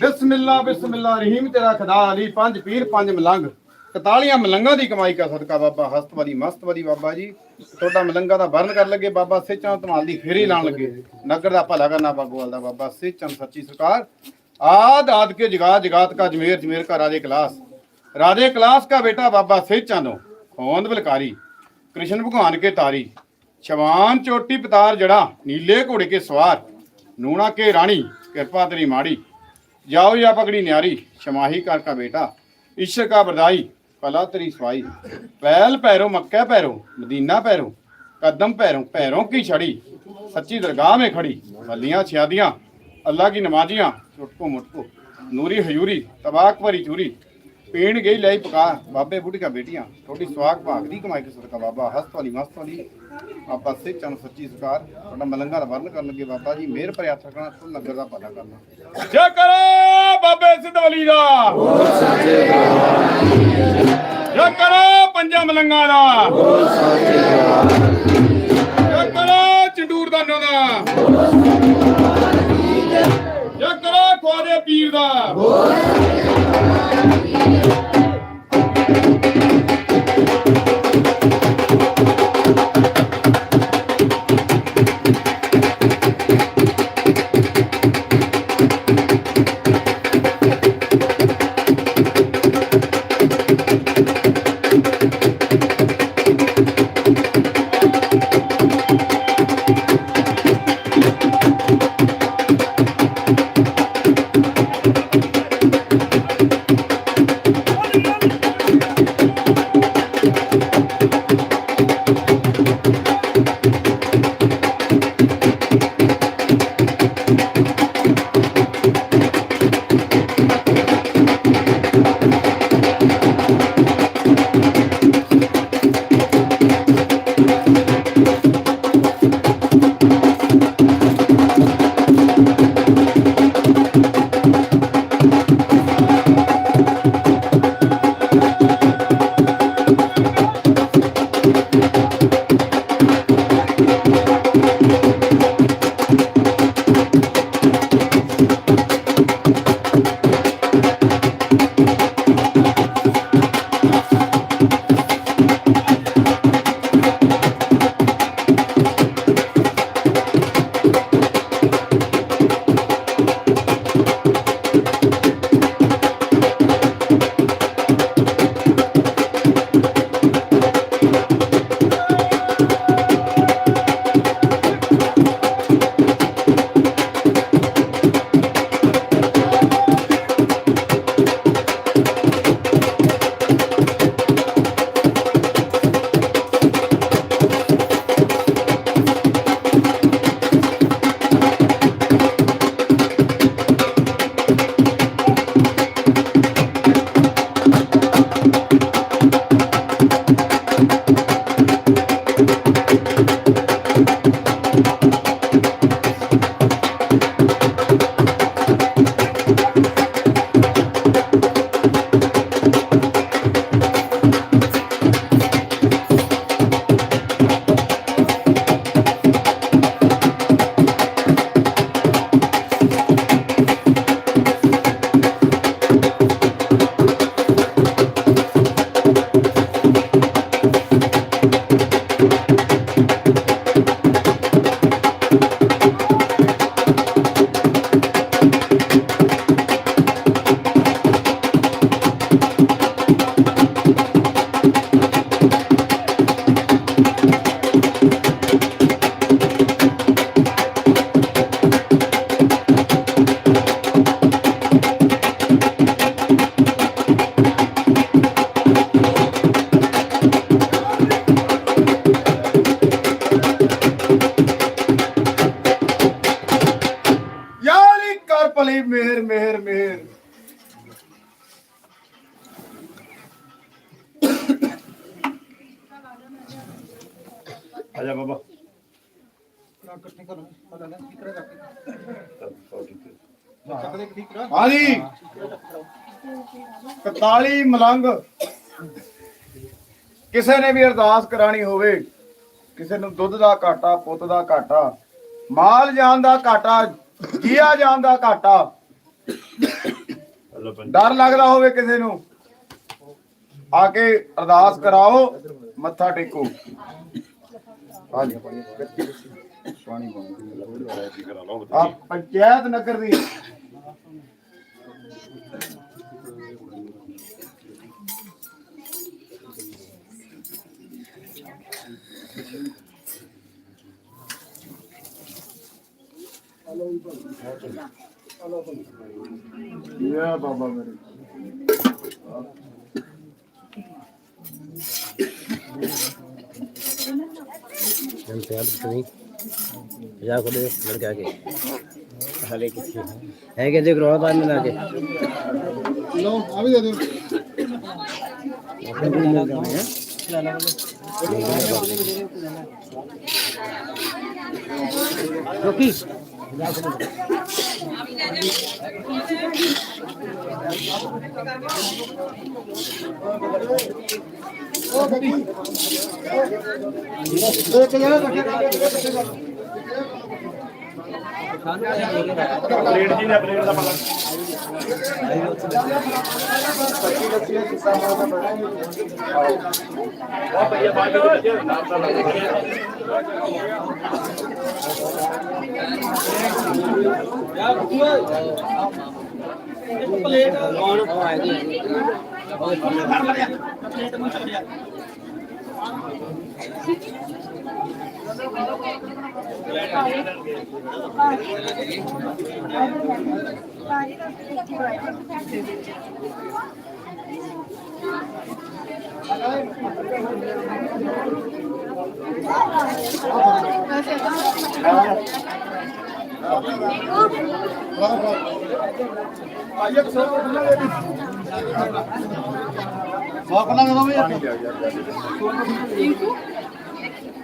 ਬਿਸਮਿਲ੍ਲਾ ਬਿਸਮਿਲ੍ਲਾ, ਰਹੀਮ ਤੇਰਾ ਖੁਦਾ ਅਲੀ, ਪੰਜ ਪੀਰ, ਪੰਜ ਮਲੰਗ। 41 ਮਲੰਗਾਂ ਦੀ ਕਮਾਈ ਕਰ ਸਦਕਾ ਬਾਬਾ ਹਸਤਵਰੀ ਮਸਤਵਰੀ ਬਾਬਾ ਜੀ। ਤੁਹਾਡਾ ਮਲੰਗਾਂ ਦਾ ਵਰਨ ਕਰਨ ਲੱਗੇ ਬਾਬਾ, ਸੇਚਾਂ ਧਮਾਲ ਦੀ ਫੇਰੀ ਲਾਣ ਲੱਗੇ। ਨਗਰ ਦਾ ਭਲਾ ਕਰਨਾ ਬਾਗੋਵਾਲ ਦਾ ਬਾਬਾ ਸੇਚਾਂ ਸੱਚੀ ਸਰਕਾਰ। ਆਦ ਆਦ ਕੇ ਜਗਾ, ਜਗਾਤ ਕਾ ਜਮੇਰ ਜਮੇਰ ਕਾ ਰਾਜੇ ਕਲਾਸ। ਰਾਜੇ ਕਲਾਸ ਕਾ ਬੇਟਾ ਬਾਬਾ, ਸੇਚਾਂ ਨੂੰ। ਹੋਂਦ ਬਲਕਾਰੀ, ਕ੍ਰਿਸ਼ਨ ਭਗਵਾਨ ਕੇ ਤਾਰੀ। ਸ਼ਵਾਨ ਚੋਟੀ ਪਤਾਰ ਜੜਾ, ਨੀਲੇ ਘੋੜੇ ਕੇ ਸਵਾਰ। ਨੂਣਾ ਕੇ ਰਾਣੀ कृपा तेरी माड़ी जाओ या पगड़ी न्यारी शमाही कर का बेटा ईश्वर का बरदाई कला तेरी सवाई पैल पैरों मक्का पैरों मदीना पैरों कदम पैरों पैरों की छड़ी सच्ची दरगाह में खड़ी बलियां छियादियां अल्लाह की नमाजियां चुटको मुटको नूरी हजूरी तबाक भरी चूरी ਪੀਣ ਗਈ, ਲੈ ਪਕਾ। ਬਾਬੇ ਬੁੱਢੀਆਂ ਬੇਟੀਆਂ ਥੋੜੀ ਸਵਾਗ ਭਾਗ ਦੀ ਕਮਾਈ ਕੇ ਸਦਕਾ ਬਾਬਾ ਹਸਤ ਵਾਲੀ ਮਸਤ ਵਾਲੀ ਆਪਾ ਸੇ ਚੰਨ ਸੱਚੀ ਸਰਕਾਰ ਤੁਹਾਡਾ ਮਲੰਗਾ ਦਾ ਵਰਨ ਕਰਨ ਲੱਗੇ ਬਾਬਾ ਜੀ, ਮਿਹਰ ਭਰਿਆ ਹੱਥ ਰੱਖਣਾ, ਸੁਣ ਦਾ ਭਲਾ ਕਰਨਾ। ਜੈ ਕਰੋ ਬਾਬੇ ਸਿੱਧ ਵਲੀ ਦਾ। ਜੈ ਕਰੋ ਪੰਜਾਂ ਮਲੰਗਾ ਦਾ। ਜੈ ਕਰੋ ਚੰਡੂਰ ਦਾਨੋ ਦਾ। ਜੈ ਕਰੋ ਖਵਾਜੇ ਪੀਰ ਦਾ। ਯਾਰੀ ਕਰ ਮਿਹਰ ਮਿਹਰ। ਆ ਬਾਬਾ। ਨਾ ਮਲੰਗ। ਕਿਸੇ ਨੇ ਵੀ ਅਰਦਾਸ ਕਰਾਣੀ ਹੋਵੇ ਕਿਸੇ ਨੂੰ ਦੁੱਧ ਦਾ ਘਾਟਾ ਪੁੱਤ ਦਾ ਘਾਟਾ ਮਾਲ ਜਾਨ ਦਾ ਘਾਟਾ ਜੀਆ ਜਾਨ ਦਾ ਘਾਟਾ ਡਰ ਲੱਗਦਾ ਹੋਵੇ ਕਿਸੇ ਨੂੰ। ਆ ਕੇ ਅਰਦਾਸ ਕਰਾਓ, ਮੱਥਾ ਟੇਕੋ। ਹਾਂਜੀ। ਪਾਣੀ ਆ ਪੰਚਾਇਤ ਨਗਰ ਦੀ। या बाबा मेरे। हम तैयार तो नहीं। जा को दे लड़के आगे। हले किसी है के देख रहा बाद में लाके। लो अभी दे दो। ਦੇ ਦਿਓ रोकी ਇੱਕ ਜਣਾ ਇਕੱਠੇ ਕਰ ਪਲੇਟ ਜੀ ਨੇ ਪਲੇਟ ਦਾ ਪਤਾ ਆ ਭਈਆ ਬਾਅਦ ਵਿੱਚ ਨਾਮ ਦਾ ਲੱਗ ਗਿਆ ਆਈਏ ਸੋ ਖੁੱਲਾ ਦੇ ਸੋ ਖੁੱਲਾ ਦੇ ਦੋ ਵੀ ਆ ਜਾ ਕੇ ਚ